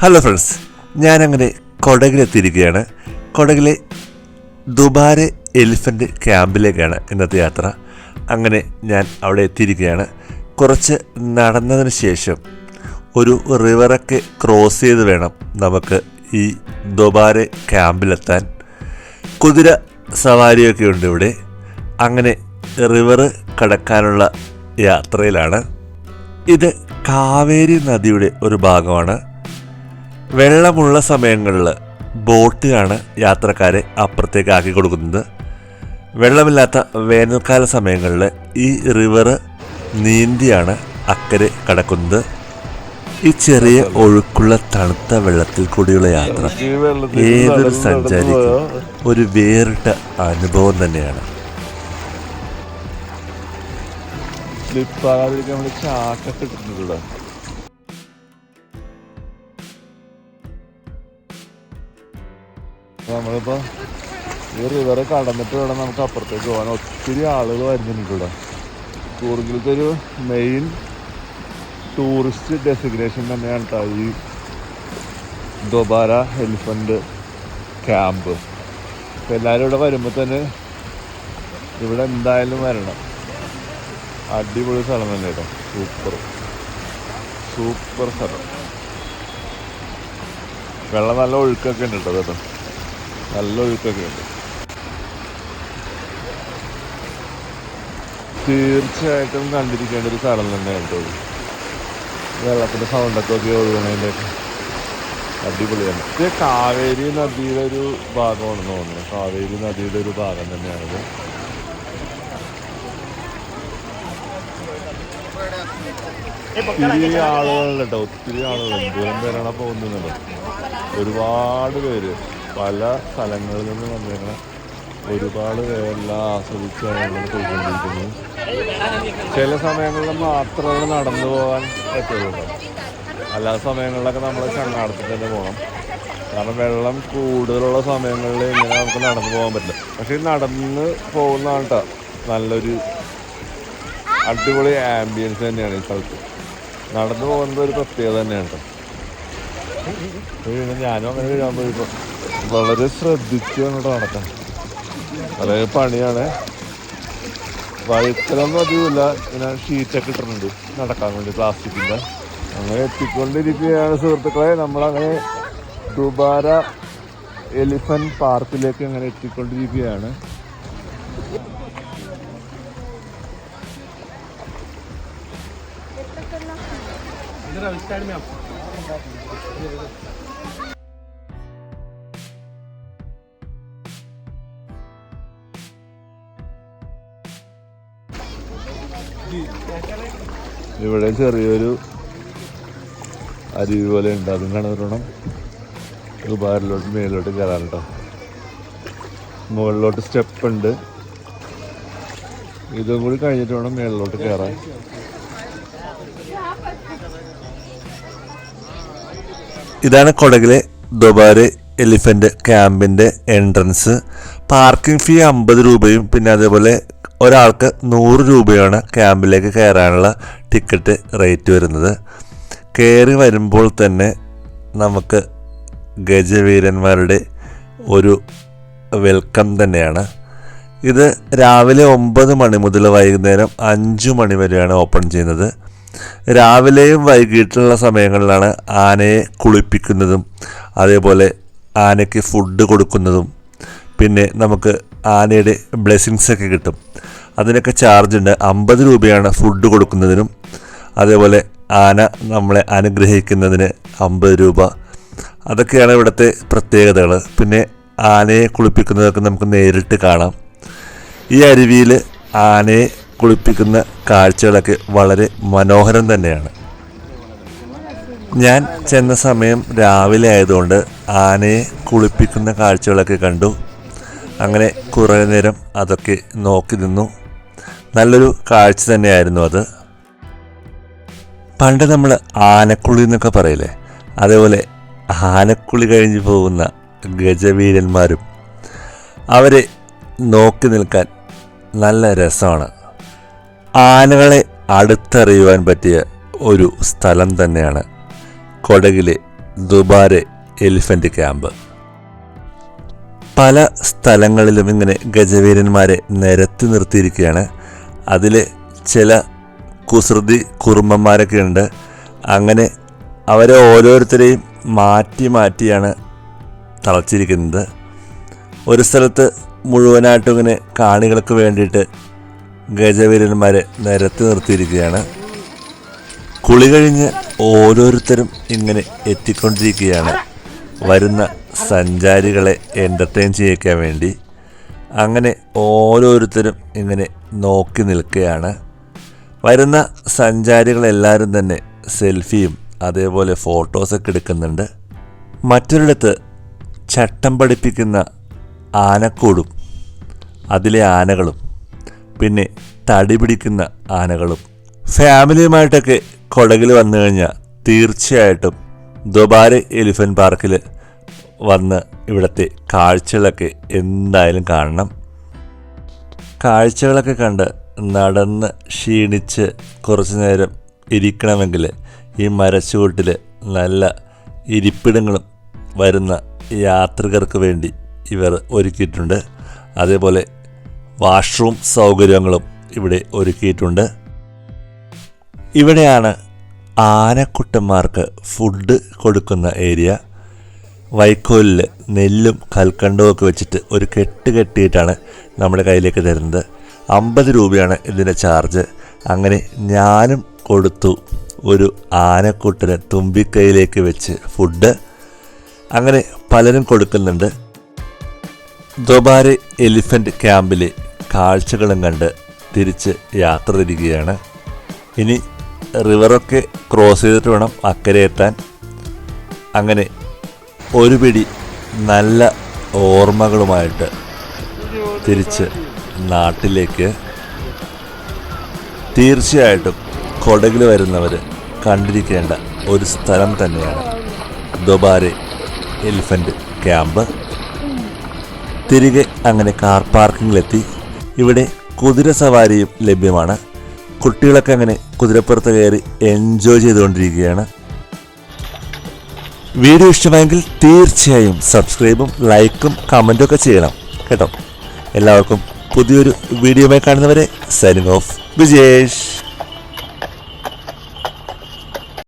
Hello friends ഞാനങ്ങനെ കൊടകിലെത്തിയിരിക്കുകയാണ്. കൊടകിലെ Dubare elephant ക്യാമ്പിലേക്കാണ് ഇന്നത്തെ യാത്ര. അങ്ങനെ ഞാൻ അവിടെ എത്തിയിരിക്കുകയാണ്. കുറച്ച് നടന്നതിന് ശേഷം ഒരു റിവറൊക്കെ ക്രോസ് ചെയ്ത് വേണം നമുക്ക് ഈ ദുബാരെ ക്യാമ്പിലെത്താൻ കുതിര സവാരിയൊക്കെ ഉണ്ട് ഇവിടെ. അങ്ങനെ റിവർ കടക്കാനുള്ള യാത്രയിലാണ്. ഇത് കാവേരി നദിയുടെ ഒരു ഭാഗമാണ്. വെള്ളമുള്ള സമയങ്ങളിൽ ബോട്ടിലാണ് യാത്രക്കാരെ അപ്പുറത്തേക്ക് ആക്കി കൊടുക്കുന്നത്. വെള്ളമില്ലാത്ത വേനൽക്കാല സമയങ്ങളിൽ ഈ റിവർ നീന്തിയാണ് അക്കരെ കടക്കുന്നത്. ഈ ചെറിയ ഒഴുക്കുള്ള തണുത്ത വെള്ളത്തിൽ കൂടിയുള്ള യാത്ര ഏതൊരു സഞ്ചാരിക്കും ഒരു വേറിട്ട അനുഭവം തന്നെയാണ്. സ്ലിപ്പാകാതിരിക്കാൻ ഇട്ടിട്ടുണ്ട് ഇവിടെ അപ്പൊ നമ്മളിപ്പോ ഈ റിവർ കടന്നിട്ട് വേണം നമുക്ക് അപ്പുറത്തേക്ക് പോകാൻ. ഒത്തിരി ആളുകൾ വരുന്നുണ്ട് കൂർഗിലത്തെ ഒരു മെയിൻ ടൂറിസ്റ്റ് ഡെസിഗ്നേഷൻ തന്നെയാണ് കേട്ടോ ഈ ദൊബാര എലിഫന്റ് ക്യാമ്പ് അപ്പം എല്ലാവരും ഇവിടെ വരുമ്പോൾ തന്നെ ഇവിടെ എന്തായാലും വരണം. അടിപൊളി സ്ഥലം തന്നെ കേട്ടോ സൂപ്പർ സൂപ്പർ സ്ഥലം. വെള്ളം നല്ല ഒഴുക്കൊക്കെ ഉണ്ട് കേട്ടോ കേട്ടോ നല്ല ഒഴുക്കൊക്കെ ഉണ്ട് തീർച്ചയായിട്ടും കണ്ടിരിക്കേണ്ട ഒരു സ്ഥലം തന്നെയാണ് കേട്ടോ. വെള്ളത്തിന്റെ സൗണ്ടൊക്കെ ഒക്കെ ഒഴുകണതിന്റെ അടിപൊളിയാണ് ഇത് കാവേരി നദിയുടെ ഒരു ഭാഗമാണെന്ന് തോന്നുന്നു. കാവേരി നദിയുടെ ഒരു ഭാഗം തന്നെയാണിത് ഒത്തിരി ആളുകളുണ്ട് കേട്ടോ. ഒത്തിരി ആളുകളുണ്ട്. ദൂരം പേരാണ് പോകുന്നുണ്ടോ ഒരുപാട് പേര്. പല സ്ഥലങ്ങളിൽ നിന്ന് വന്നിരുന്ന ഒരുപാട് പേരെല്ലാം ആസ്വദിച്ചാണ് നമ്മൾ പോയിക്കൊണ്ടിരിക്കുന്നത്. ചില സമയങ്ങളിൽ മാത്രമേ നടന്നു പോകാൻ പറ്റുള്ളൂ. അല്ലാത്ത സമയങ്ങളിലൊക്കെ നമ്മൾ ചങ്ങാടത്തിൽ തന്നെ പോകണം കാരണം വെള്ളം കൂടുതലുള്ള സമയങ്ങളിൽ ഇങ്ങനെ നമുക്ക് നടന്നു പോകാൻ പറ്റില്ല. പക്ഷെ നടന്ന് പോകുന്നതാണ് കേട്ടോ നല്ലൊരു അടിപൊളി ആംബിയൻസ് തന്നെയാണ് ഈ സ്ഥലത്ത്. നടന്നു പോകുന്നത് ഒരു പ്രത്യേകത തന്നെയാണ് കേട്ടോ. ഞാനും അങ്ങനെ വീഴാൻ പോയപ്പോ വളരെ ശ്രദ്ധിച്ചു വേണം നടക്കാം. വളരെ പണിയാണ്. വഴുക്കലൊന്നും അധികമില്ല. ഇങ്ങനെ ഷീറ്റൊക്കെ ഇട്ടിട്ടുണ്ട്. നടക്കാൻ വേണ്ടി പ്ലാസ്റ്റിക്കിന്റെ. അങ്ങനെ എത്തിക്കൊണ്ടിരിക്കുകയാണ് സുഹൃത്തുക്കളെ. നമ്മളങ്ങനെ ദുബാര എലിഫന്റ് പാർക്കിലേക്ക് അങ്ങനെ എത്തിക്കൊണ്ടിരിക്കുകയാണ്. ഇവിടെ ചെറിയൊരു അരുവി പോലെ ഉണ്ട്. അതും കാണാൻ ദുബാറിലോട്ട് മേലോട്ട് കയറാൻ കേട്ടോ മുകളിലോട്ട് സ്റ്റെപ്പ് ഉണ്ട്. ഇതും കൂടി കഴിഞ്ഞിട്ട് വേണം മേളിലോട്ട് കയറാൻ. ഇതാണ് കൊടകിലെ ദുബാര് എലിഫന്റ് ക്യാമ്പിന്റെ എൻട്രൻസ് പാർക്കിംഗ് ഫീ അമ്പത് രൂപയും പിന്നെ അതേപോലെ ഒരാൾക്ക് നൂറ് രൂപയാണ് ക്യാമ്പിലേക്ക് കയറാനുള്ള ടിക്കറ്റ് റേറ്റ് വരുന്നത്. കയറി വരുമ്പോൾ തന്നെ നമുക്ക് ഗജവീരന്മാരുടെ ഒരു വെൽക്കം തന്നെയാണ്. ഇത് രാവിലെ ഒമ്പത് മണി മുതൽ വൈകുന്നേരം അഞ്ച് മണി വരെയാണ് ഓപ്പൺ ചെയ്യുന്നത്. രാവിലെയും വൈകിട്ടുള്ള സമയങ്ങളിലാണ് ആനയെ കുളിപ്പിക്കുന്നതും അതേപോലെ ആനയ്ക്ക് ഫുഡ് കൊടുക്കുന്നതും പിന്നെ നമുക്ക് ആനയുടെ ബ്ലെസ്സിങ്സ് ഒക്കെ കിട്ടും. അതിനൊക്കെ ചാർജ് ഉണ്ട്. അമ്പത് രൂപയാണ് ഫുഡ് കൊടുക്കുന്നതിനും. അതേപോലെ ആന നമ്മളെ അനുഗ്രഹിക്കുന്നതിന് അമ്പത് രൂപ. അതൊക്കെയാണ് ഇവിടുത്തെ പ്രത്യേകതകൾ. പിന്നെ ആനയെ കുളിപ്പിക്കുന്നതൊക്കെ നമുക്ക് നേരിട്ട് കാണാം. ഈ അരുവിയിൽ ആനയെ കുളിപ്പിക്കുന്ന കാഴ്ചകളൊക്കെ വളരെ മനോഹരം തന്നെയാണ്. ഞാൻ ചെന്ന സമയം രാവിലെ ആയതുകൊണ്ട് ആനയെ കുളിപ്പിക്കുന്ന കാഴ്ചകളൊക്കെ കണ്ടു. അങ്ങനെ കുറേ നേരം അതൊക്കെ നോക്കി നിന്നു. നല്ലൊരു കാഴ്ച തന്നെയായിരുന്നു അത്. പണ്ട് നമ്മൾ ആനക്കുളി എന്നൊക്കെ പറയില്ലേ? അതേപോലെ ആനക്കുളി കഴിഞ്ഞ് പോകുന്ന ഗജവീരന്മാരും അവരെ നോക്കി നിൽക്കാൻ നല്ല രസമാണ്. ആനകളെ അടുത്തറിയുവാൻ പറ്റിയ ഒരു സ്ഥലം തന്നെയാണ് കൊടകിലെ ദുബാരെ എലിഫന്റ് ക്യാമ്പ്. പല സ്ഥലങ്ങളിലും ഇങ്ങനെ ഗജവീരന്മാരെ നിരത്തി നിർത്തിയിരിക്കുകയാണ്. അതിൽ ചില കുസൃതി കുറുമ്പന്മാരൊക്കെ ഉണ്ട്. അങ്ങനെ അവരെ ഓരോരുത്തരെയും മാറ്റി മാറ്റിയാണ് തളച്ചിരിക്കുന്നത്. ഒരു സ്ഥലത്ത് മുഴുവനായിട്ടും ഇങ്ങനെ കാണികൾക്ക് വേണ്ടിയിട്ട് ഗജവീരന്മാരെ നിരത്തി നിർത്തിയിരിക്കുകയാണ്. കുളി കഴിഞ്ഞ് ഓരോരുത്തരും ഇങ്ങനെ എത്തിക്കൊണ്ടിരിക്കുകയാണ്. വരുന്ന സഞ്ചാരികളെ എന്റർടൈൻ ചെയ്യിക്കാൻ വേണ്ടി അങ്ങനെ ഓരോരുത്തരും ഇങ്ങനെ നോക്കി നിൽക്കുകയാണ്. വരുന്ന സഞ്ചാരികളെല്ലാവരും തന്നെ സെൽഫിയും അതേപോലെ ഫോട്ടോസൊക്കെ എടുക്കുന്നുണ്ട്. മറ്റൊരിടത്ത് ചട്ടം പഠിപ്പിക്കുന്ന ആനക്കൂടും അതിലെ ആനകളും പിന്നെ തടി പിടിക്കുന്ന ആനകളും. ഫാമിലിയുമായിട്ടൊക്കെ കൊടകിൽ വന്നു കഴിഞ്ഞാൽ തീർച്ചയായിട്ടും ദുബാരെ എലിഫന്റ് പാർക്കിൽ വന്ന് ഇവിടുത്തെ കാഴ്ചകളൊക്കെ എന്തായാലും കാണണം. കാഴ്ചകളൊക്കെ കണ്ട് നടന്ന് ക്ഷീണിച്ച് കുറച്ച് നേരം ഇരിക്കണമെങ്കിൽ ഈ മരച്ചുവട്ടിൽ നല്ല ഇരിപ്പിടങ്ങളും വരുന്ന യാത്രികർക്ക് വേണ്ടി ഇവർ ഒരുക്കിയിട്ടുണ്ട്. അതേപോലെ വാഷ്റൂം സൗകര്യങ്ങളും ഇവിടെ ഒരുക്കിയിട്ടുണ്ട്. ഇവിടെയാണ് ആനക്കുട്ടന്മാർക്ക് ഫുഡ് കൊടുക്കുന്ന ഏരിയ. വൈക്കോലിൽ നെല്ലും കൽക്കണ്ടവും ഒക്കെ വെച്ചിട്ട് ഒരു കെട്ട് കെട്ടിയിട്ടാണ് നമ്മുടെ കയ്യിലേക്ക് തരുന്നത്. അമ്പത് രൂപയാണ് ഇതിന്റെ ചാർജ്. അങ്ങനെ ഞാനും കൊടുത്തു ഒരു ആനക്കൂട്ടിന് തുമ്പിക്കൈയിലേക്ക് വെച്ച് ഫുഡ്. അങ്ങനെ പലരും കൊടുക്കുന്നുണ്ട്. ദൊബാരെ എലിഫന്റ് ക്യാമ്പിലെ കാഴ്ചകളും കണ്ട് തിരിച്ച് യാത്ര തിരികുകയാണ് ഇനി റിവറൊക്കെ ക്രോസ് ചെയ്തിട്ട് വേണം അക്കരെ എത്താൻ. അങ്ങനെ ഒരു പിടി നല്ല ഓർമ്മകളുമായിട്ട് തിരിച്ച് നാട്ടിലേക്ക് തീർച്ചയായിട്ടും കൊടകിൽ വരുന്നവർ കണ്ടിരിക്കേണ്ട ഒരു സ്ഥലം തന്നെയാണ് ദുബാരെ എലിഫന്റ് ക്യാമ്പ്. തിരികെ അങ്ങനെ കാർ പാർക്കിങ്ങിലെത്തി. ഇവിടെ കുതിര സവാരിയും ലഭ്യമാണ്. കുട്ടികളൊക്കെ അങ്ങനെ കുതിരപ്പുറത്ത് കയറി എൻജോയ് ചെയ്തുകൊണ്ടിരിക്കുകയാണ്. വീഡിയോ ഇഷ്ടമായെങ്കിൽ തീർച്ചയായും സബ്സ്ക്രൈബും ലൈക്കും കമന്റും ഒക്കെ ചെയ്യണം. കേട്ടോ? എല്ലാവർക്കും പുതിയൊരു വീഡിയോയുമായി കാണുന്നവരെ സൈനിങ് ഓഫ് വിജേഷ്!